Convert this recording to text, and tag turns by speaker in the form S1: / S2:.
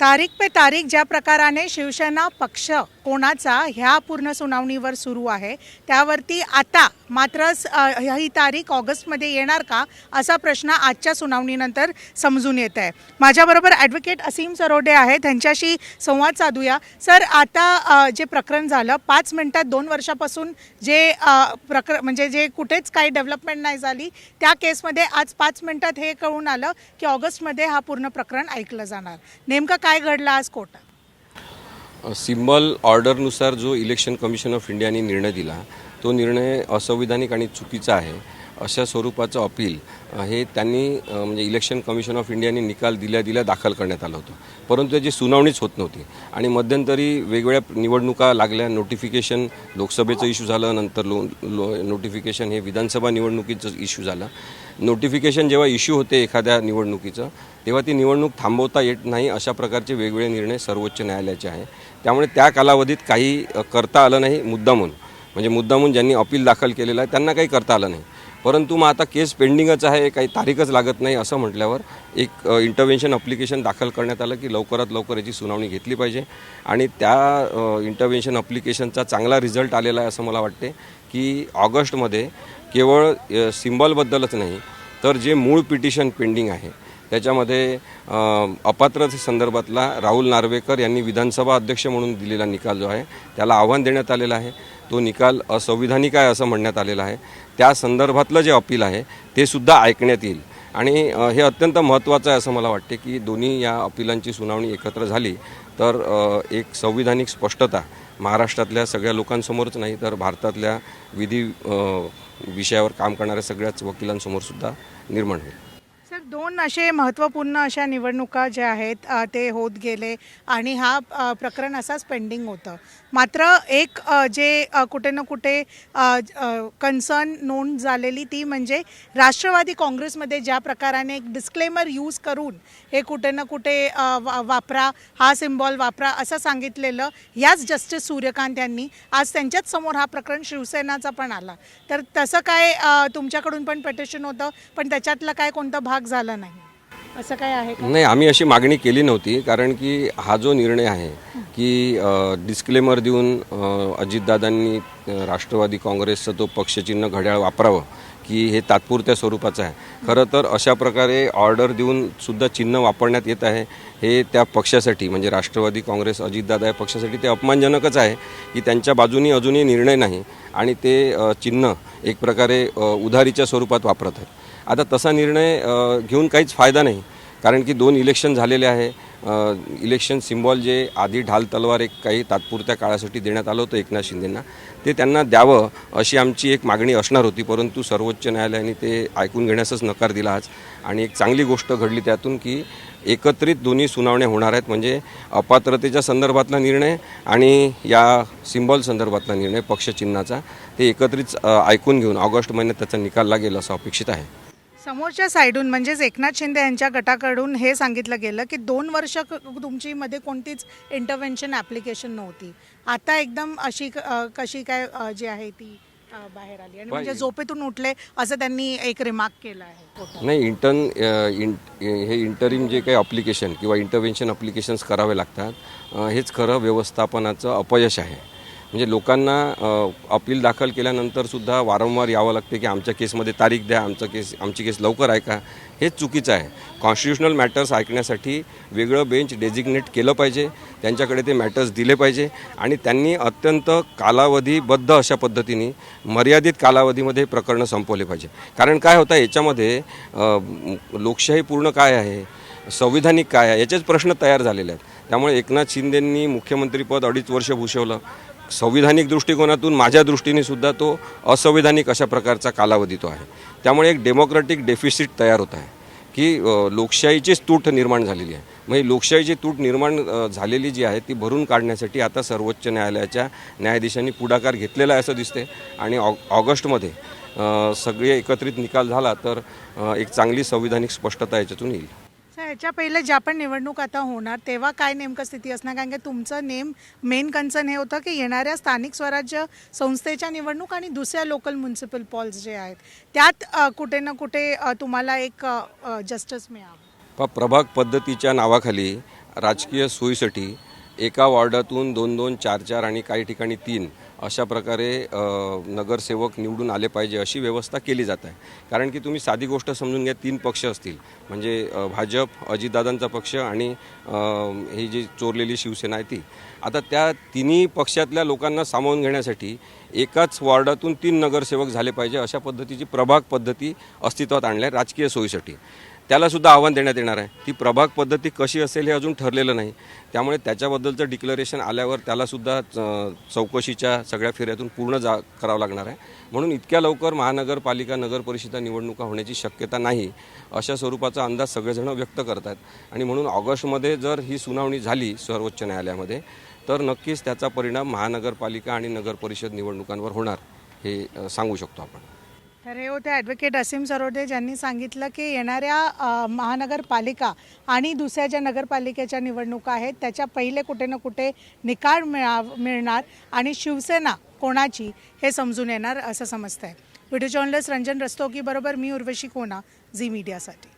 S1: तारीख पे तारीख ज्या प्रकाराने शिवसेना पक्ष कोणाचा ह्या पूर्ण सुनावणीवर सुरू आहे त्यावरती आता मात्र स- ही तारीख ऑगस्टमध्ये येणार का असा प्रश्न आजच्या सुनावणीनंतर समजून येत आहे. माझ्याबरोबर ॲडव्होकेट असीम सरोडे आहे त्यांच्याशी संवाद साधूया. सर आता जे प्रकरण झालं पाच मिनिटात दोन वर्षापासून जे प्रकरण प्रकर म्हणजे जे कुठेच काही डेव्हलपमेंट नाही झाली त्या केसमध्ये आज पाच मिनिटात हे कळून आलं की ऑगस्टमध्ये हा पूर्ण प्रकरण ऐकलं जाणार. नेमकं काय घडलं आज कोर्टात?
S2: सिम्बल ऑर्डरनुसार जो इलेक्शन कमिशन ऑफ इंडियाने निर्णय दिला तो निर्णय असंविधानिक आणि चुकीचा आहे. अशा स्वरूपाचं अपील हे त्यांनी म्हणजे इलेक्शन कमिशन ऑफ इंडियाने निकाल दिल्या दिल्या दाखल करण्यात आलं होतं. परंतु त्याची सुनावणीच होत नव्हती. आणि मध्यंतरी वेगवेगळ्या निवडणुका लागल्या नोटिफिकेशन लोकसभेचं इश्यू झालं नंतर लो लो नोटिफिकेशन हे विधानसभा निवडणुकीचं इश्यू झालं. नोटिफिकेशन जेव्हा इश्यू होते एखाद्या निवडणुकीचं तेव्हा ती निवडणूक थांबवता येत नाही अशा प्रकारचे वेगवेगळे निर्णय सर्वोच्च न्यायालयाचे आहे. त्यामुळे त्या कालावधीत काही करता आलं नाही मुद्दामून. म्हणजे मुद्दामून ज्यांनी अपील दाखल केलेलं आहे त्यांना काही करता आलं नाही. परंतु मग आता केस पेंडिंगच आहे काही तारीखच लागत नाही असं म्हटल्यावर एक इंटरव्हेन्शन अप्लिकेशन दाखल करण्यात आलं की लवकरात लवकर याची सुनावणी घेतली पाहिजे. आणि त्या इंटरव्हेन्शन अप्लिकेशनचा चांगला रिझल्ट आलेला आहे असं मला वाटते की ऑगस्टमध्ये केवळ सिम्बॉलबद्दलच नाही तर जे मूळ पिटिशन पेंडिंग आहे त्याच्यामध्ये अपात्रते संदर्भातला राहुल नार्वेकर यांनी विधानसभा अध्यक्ष म्हणून दिलेला निकाल जो आहे त्याला आव्हान देण्यात आलेलं आहे. तो निकाल असंविधानिक आहे असं म्हणण्यात आलेलं आहे. त्या संदर्भातलं जे अपील आहे ते सुद्धा ऐकण्यात येईल. आणि हे अत्यंत महत्त्वाचं आहे असं मला वाटते की दोन्ही या अपिलांची सुनावणी एकत्र झाली तर एक संविधानिक स्पष्टता महाराष्ट्रातल्या सगळ्या लोकांसमोरच नाही तर भारतातल्या विधी विषयावर काम करणाऱ्या सगळ्याच वकिलांसमोर सुद्धा निर्माण होईल.
S1: सर दोन असे महत्त्वपूर्ण अशा निवडणुका ज्या आहेत ते होत गेले आणि हा प्रकरण असाच पेंडिंग होतं. मात्र एक जे कुठे ना कुठे कन्सर्न नोंद झालेली ती म्हणजे राष्ट्रवादी काँग्रेसमध्ये ज्या प्रकाराने एक डिस्क्लेमर यूज करून हे कुठे ना कुठे वा- वापरा हा सिम्बॉल वापरा असं सांगितलेलं याच जस्टिस सूर्यकांत यांनी. आज त्यांच्याच समोर हा प्रकरण शिवसेनाचा पण आला. तर तसं काय तुमच्याकडून पण पेटिशन होतं पण त्याच्यातला काय कोणता भाग झाला? नाही. असं काय आहे का?
S2: नाही आम्ही अशी मागणी केली नव्हती कारण की हा जो निर्णय आहे की डिस्क्लेमर देऊन अजितदादांनी राष्ट्रवादी काँग्रेसचं तो पक्षचिन्ह घड्याळ वापरावं की हे तात्पुरत्या स्वरूपाचं आहे. खरं तर अशा प्रकारे ऑर्डर देऊन सुद्धा चिन्ह वापरण्यात येत आहे हे त्या पक्षासाठी म्हणजे राष्ट्रवादी काँग्रेस अजितदादा या पक्षासाठी ते अपमानजनकच आहे की त्यांच्या बाजूनी अजूनही निर्णय नाही आणि ते चिन्ह एक प्रकारे उधारीच्या स्वरूपात वापरत आहेत. आता तसा निर्णय घेऊन काहीच फायदा नाही. कारण की दोन इलेक्शन झालेले आहे. इलेक्शन सिम्बॉल जे आधी ढाल तलवार एक काही तात्पुरत्या काळासाठी देण्यात आलं होतं एकनाथ शिंदेंना ते त्यांना द्यावं अशी आमची एक मागणी असणार होती. परंतु सर्वोच्च न्यायालयाने ते ऐकून घेण्यासच नकार दिला आज. आणि एक चांगली गोष्ट घडली त्यातून की एकत्रित दोन्ही सुनावण्या होणार आहेत. म्हणजे अपात्रतेच्या संदर्भातला निर्णय आणि या सिम्बॉल संदर्भातला निर्णय पक्षचिन्हाचा ते एकत्रित ऐकून घेऊन ऑगस्ट महिन्यात त्याचा निकाल लागेल असं अपेक्षित आहे.
S1: समोरच्या साईडून म्हणजेच एकनाथ शिंदे यांच्या गटाकडून हे सांगितलं गेलं की दोन वर्ष तुमची मध्ये कोणतीच इंटरव्हेन्शन ॲप्लिकेशन नव्हती. आता एकदम अशी कशी काय जी आहे ती बाहेर आली. आणि म्हणजे झोपेतून उठले असं त्यांनी एक रिमार्क केलं आहे.
S2: नाही इंटर्न हे इंटरिम जे काही अप्लिकेशन किंवा इंटरव्हेन्शन अप्लिकेशन्स करावे लागतात हेच खरं व्यवस्थापनाचं अपयश आहे. म्हणजे लोकांना अपील दाखल केल्यानंतर सुद्धा वारंवार यावं लागते की आमच्या केसमध्ये तारीख द्या आमचं केस आमची केस लवकर ऐका. हे चुकीचं आहे. कॉन्स्टिट्युशनल मॅटर्स ऐकण्यासाठी वेगळं बेंच डेजिग्नेट केलं पाहिजे. त्यांच्याकडे ते मॅटर्स दिले पाहिजे. आणि त्यांनी अत्यंत कालावधीबद्ध अशा पद्धतीने मर्यादित कालावधीमध्ये प्रकरणं संपवले पाहिजे. कारण काय होतं याच्यामध्ये लोकशाही पूर्ण काय आहे? संविधानिक काय आहे? याचेच प्रश्न तयार झालेले आहेत. त्यामुळे एकनाथ शिंदेंनी मुख्यमंत्रीपद अडीच वर्ष भूषवलं. संविधानिक दृष्टिकोनातून माझ्या दृष्टीने सुद्धा तो असंविधानिक अशा प्रकारचा कालावधी तो आहे. त्यामुळे एक डेमोक्रॅटिक डेफिसिट तयार होत आहे की लोकशाहीचीच तूट निर्माण झालेली आहे. मग लोकशाहीची तूट निर्माण झालेली जी आहे ती भरून काढण्यासाठी आता सर्वोच्च न्यायालयाच्या न्यायाधीशांनी पुढाकार घेतलेला आहे असं दिसते आणि ऑ ऑगस्टमध्ये सगळे एकत्रित निकाल झाला तर एक चांगली संविधानिक स्पष्टता याच्यातून येईल.
S1: सर ह्याच्या पहिले ज्या पण निवडणूक आता होणार तेव्हा काय नेमकं स्थिती असणार? कारण की तुमचं नेम मेन कन्सर्न हे होतं की येणाऱ्या स्थानिक स्वराज्य संस्थेच्या निवडणूक आणि दुसऱ्या लोकल म्युन्सिपल पॉल्स जे आहेत त्यात अ, कुठे ना कुठे अ, तुम्हाला एक जस्टिस मिळावं.
S2: प प्रभाग पद्धतीच्या नावाखाली राजकीय सोयीसाठी एका वॉर्डातून दोन दोन चार चार आणि काही ठिकाणी तीन अशा प्रकारे नगरसेवक निवडून आले पाहिजे अशी व्यवस्था केली जात आहे. कारण की तुम्ही साधी गोष्ट समजून घ्या तीन पक्ष असतील. म्हणजे भाजप अजितदादांचा पक्ष आणि ही जी चोरलेली शिवसेना आहे ती. आता त्या तिन्ही पक्षातल्या लोकांना सामावून घेण्यासाठी एकाच वॉर्डातून तीन नगरसेवक झाले पाहिजे अशा पद्धतीची प्रभाग पद्धती अस्तित्वात आणल्या राजकीय सोयीसाठी. त्याला सुद्धा आव्हान देण्यात येणार आहे. ती प्रभाग पद्धती कशी असेल हे अजून ठरलेलं नाही. त्यामुळे त्याच्याबद्दलचं डिक्लरेशन आल्यावर त्यालासुद्धा च- चौकशीच्या सगळ्या फेऱ्यातून पूर्ण जा करावं लागणार आहे. म्हणून इतक्या लवकर महानगरपालिका नगरपरिषदा निवडणुका होण्याची शक्यता नाही अशा स्वरूपाचा अंदाज सगळेजण व्यक्त करत आहेत आणि म्हणून ऑगस्टमध्ये जर ही सुनावणी झाली सर्वोच्च न्यायालयामध्ये तर नक्कीच त्याचा परिणाम महानगरपालिका आणि नगरपरिषद निवडणुकांवर होणार हे सांगू शकतो आपण.
S1: तर हे होते ॲडव्होकेट असीम सरोदे ज्यांनी सांगितलं की येणाऱ्या महानगरपालिका आणि दुसऱ्या ज्या नगरपालिकेच्या निवडणुका आहेत त्याच्या पहिले कुठे ना कुठे निकाल मिळा मिळणार आणि शिवसेना कोणाची हे समजून येणार असं समजतं आहे व्हिडिओ जर्नलिस्ट रंजन रस्तोगी बरोबर मी उर्वशी कोना झी मीडियासाठी.